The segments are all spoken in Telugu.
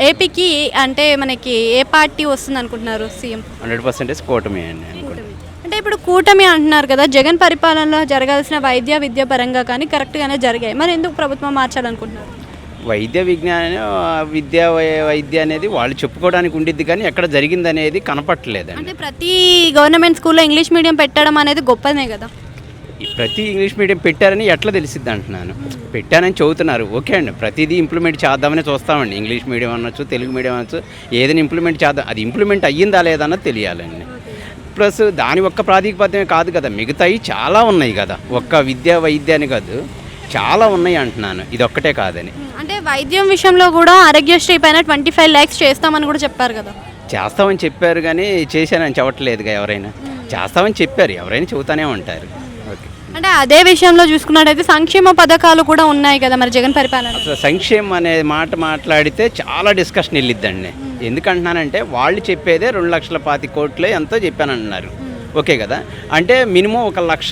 ఏపీకి అంటే మనకి ఏ పార్టీ వస్తుంది అనుకుంటున్నారు సీఎం? హండ్రెడ్ పర్సెంటేజ్ కూటమి అండి అంటే ఇప్పుడు కూటమి అంటున్నారు కదా జగన్ పరిపాలనలో జరగాల్సిన వైద్య విద్య పరంగా కానీ కరెక్ట్గానే జరిగాయి. మరి ఎందుకు ప్రభుత్వం మార్చాలనుకుంటున్నారు? వైద్య విజ్ఞానం విద్య వై- వైద్య అనేది వాళ్ళు చెప్పుకోవడానికి ఉండిద్ది కానీ ఎక్కడ జరిగింది అనేది కనపట్టలేదండి. అంటే ప్రతి గవర్నమెంట్ స్కూల్లో ఇంగ్లీష్ మీడియం పెట్టడం అనేది గొప్పనే కదా. ప్రతి ఇంగ్లీష్ మీడియం పెట్టారని ఎట్లా తెలిసిద్ది అంటున్నాను. పెట్టానని చదువుతున్నారు. ఓకే అండి. ప్రతిదీ ఇంప్లిమెంట్ చేద్దామని చూస్తామండి. ఇంగ్లీష్ మీడియం అనొచ్చు తెలుగు మీడియం అనొచ్చు ఏదైనా ఇంప్లిమెంట్ చేద్దాం. అది ఇంప్లిమెంట్ అయ్యిందా లేదా అన్నది తెలియాలండి. ప్లస్ దాని ఒక్క ప్రాతిపదికమే కాదు కదా మిగతాయి చాలా ఉన్నాయి కదా. ఒక్క విద్య వైద్య అని కాదు చాలా ఉన్నాయి అంటున్నాను. ఇది ఒక్కటే కాదని అంటే వైద్యం విషయంలో కూడా ఆరోగ్యశ్రీ పైన ట్వంటీ ఫైవ్ ల్యాక్స్ చేస్తామని కూడా చెప్పారు కదా. చేస్తామని చెప్పారు కానీ చేశానని చెప్పట్లేదుగా ఎవరైనా. చేస్తామని చెప్పారు. ఎవరైనా చెబుతానే ఉంటారు. అంటే అదే విషయంలో చూసుకున్నట్టయితే సంక్షేమ పథకాలు కూడా ఉన్నాయి కదా మరి జగన్ పరిపాలన అసలు సంక్షేమం అనే మాట మాట్లాడితే చాలా డిస్కషన్ వెళ్ళిద్దండి. ఎందుకంటున్నానంటే వాళ్ళు చెప్పేదే రెండు లక్షల పాతి కోట్లే ఎంతో చెప్పానంటున్నారు ఓకే కదా? అంటే మినిమం ఒక లక్ష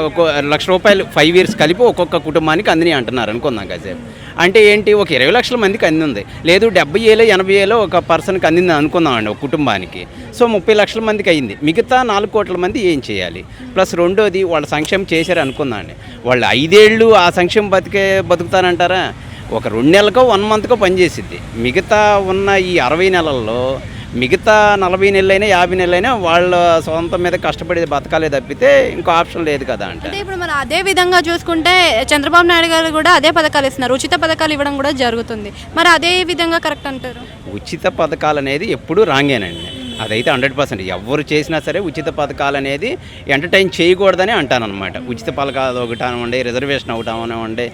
ఒక లక్ష రూపాయలు ఫైవ్ ఇయర్స్ కలిపి ఒక్కొక్క కుటుంబానికి అందిని అంటున్నారు అనుకుందాం కాసేపు. అంటే ఏంటి ఒక ఇరవై లక్షల మందికి అందింది. లేదు డెబ్బై ఏళ్ళు ఎనభై ఏలో ఒక పర్సన్కి అందింది అనుకుందామండి ఒక కుటుంబానికి. సో ముప్పై లక్షల మందికి అయింది. మిగతా నాలుగు కోట్ల మంది ఏం చేయాలి? ప్లస్ రెండోది వాళ్ళ సంక్షేమం చేశారు అనుకుందామండి. వాళ్ళు ఐదేళ్ళు ఆ సంక్షేమం బతికే బతుకుతారంటారా ఒక రెండు నెలలకో వన్ మంత్కో పనిచేసిద్ది మిగతా ఉన్న ఈ అరవై నెలల్లో మిగతా నలభై నెలలైనా యాభై నెలలైనా వాళ్ళ సొంతం మీద కష్టపడి బతకాలే తప్పితే ఇంకో ఆప్షన్ లేదు కదా అంటే. ఇప్పుడు మరి అదే విధంగా చూసుకుంటే చంద్రబాబు నాయుడు గారు కూడా అదే పథకాలు ఇస్తున్నారు. ఉచిత పథకాలు ఇవ్వడం కూడా జరుగుతుంది. మరి అదే విధంగా కరెక్ట్ అంటారు? ఉచిత పథకాలు అనేది ఎప్పుడూ రాంగేనండి. అదైతే హండ్రెడ్ పర్సెంట్. ఎవరు చేసినా సరే ఉచిత పథకాలు అనేది ఎంటర్టైన్ చేయకూడదని అంటానన్నమాట. ఉచిత పథకాలు ఒకటి అనివ్వండి రిజర్వేషన్ ఒకటి అనివ్వండి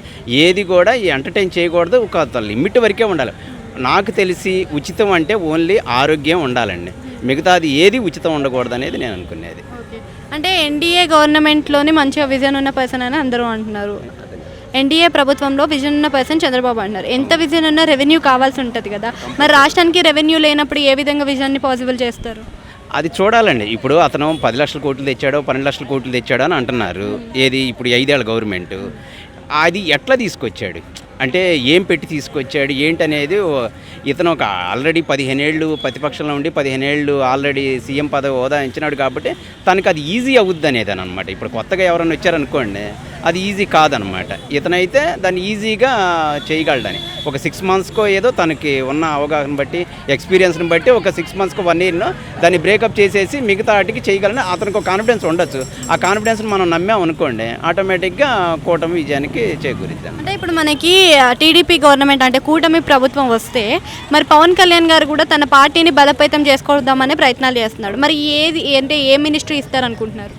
ఏది కూడా ఈ ఎంటర్టైన్ చేయకూడదు. ఒక లిమిట్ వరకే ఉండాలి. నాకు తెలిసి ఉచితం అంటే ఓన్లీ ఆరోగ్యం ఉండాలండి. మిగతాది ఏది ఉచితం ఉండకూడదు అనేది నేను అనుకునేది. అంటే ఎన్డీఏ గవర్నమెంట్లోని మంచిగా విజన్ ఉన్న పర్సన్ అని అందరూ అంటున్నారు. ఎన్డీఏ ప్రభుత్వంలో విజన్ ఉన్న పర్సన్ చంద్రబాబు అంటున్నారు. ఎంత విజన్ ఉన్నా రెవెన్యూ కావాల్సి ఉంటుంది కదా. మరి రాష్ట్రానికి రెవెన్యూ లేనప్పుడు ఏ విధంగా విజన్ని పాసిబుల్ చేస్తారు? అది చూడాలండి. ఇప్పుడు అతను పది లక్షల కోట్లు తెచ్చాడో పన్నెండు లక్షల కోట్లు తెచ్చాడో అని అంటున్నారు. ఏది? ఇప్పుడు ఈ ఐదేళ్ళ గవర్నమెంట్. అది ఎట్లా తీసుకొచ్చాడు? అంటే ఏం పెట్టి తీసుకొచ్చాడు ఏంటనేది ఇతను ఒక ఆల్రెడీ పదిహేను ఏళ్ళు ప్రతిపక్షంలో ఉండి పదిహేనేళ్ళు ఆల్రెడీ సీఎం పదవి హోదా ఇచ్చినాడు కాబట్టి తనకి అది ఈజీ అవుద్ది అనేది అనమాట ఇప్పుడు కొత్తగా ఎవరైనా వచ్చారనుకోండి అది ఈజీ కాదనమాట. ఇతనైతే దాన్ని ఈజీగా చేయగలడని. ఒక సిక్స్ మంత్స్కో ఏదో తనకి ఉన్న అవగాహన బట్టి ఎక్స్పీరియన్స్ని బట్టి ఒక సిక్స్ మంత్స్కో వన్ ఇయర్లో దాన్ని బ్రేకప్ చేసేసి మిగతా వాటికి చేయగలని అతనికి ఒక కాన్ఫిడెన్స్ ఉండొచ్చు. ఆ కాన్ఫిడెన్స్ని మనం నమ్మాం అనుకోండి ఆటోమేటిక్గా కూటమి విజయానికి చేకూరిద్ది. అంటే ఇప్పుడు మనకి టీడీపీ గవర్నమెంట్ అంటే కూటమి ప్రభుత్వం వస్తే మరి పవన్ కళ్యాణ్ గారు కూడా తన పార్టీని బలపేతం చేసుకోవద్దామనే ప్రయత్నాలు చేస్తున్నాడు. మరి ఏది అంటే ఏ మినిస్ట్రీ ఇస్తారనుకుంటున్నారు?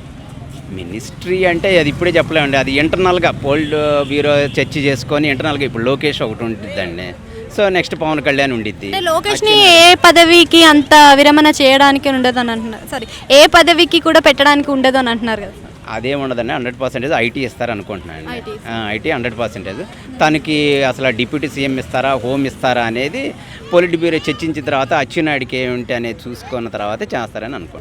మినిస్ట్రీ అంటే అది ఇప్పుడే చెప్పలేమండి. అది ఇంటర్నల్గా పోల్డ్ బ్యూరో చర్చ చేసుకొని ఇంటర్నల్గా ఇప్పుడు లోకేష్ ఒకటి ఉంటుందండి సో నెక్స్ట్ పవన్ కళ్యాణ్ ఉండిద్ది. అంటే లోకేష్ని ఏ పదవికి అంత విరమణ చేయడానికి ఉండదు అని అంటున్నారు. సారీ ఏ పదవికి కూడా పెట్టడానికి ఉండదు అని అంటున్నారు కదా. అదేం ఉండదండి. హండ్రెడ్ పర్సెంటేజ్ ఐటీ ఇస్తారు అనుకుంటున్నాను. IT hundred percentage. తనకి అసలు డిప్యూటీ సీఎం ఇస్తారా హోమ్ ఇస్తారా అనేది పొలిట్ బ్యూరో చర్చించిన తర్వాత అచ్చెన్నాయుడికి ఏమిటి అనేది చూసుకున్న తర్వాత చేస్తారని అనుకుంటున్నాను.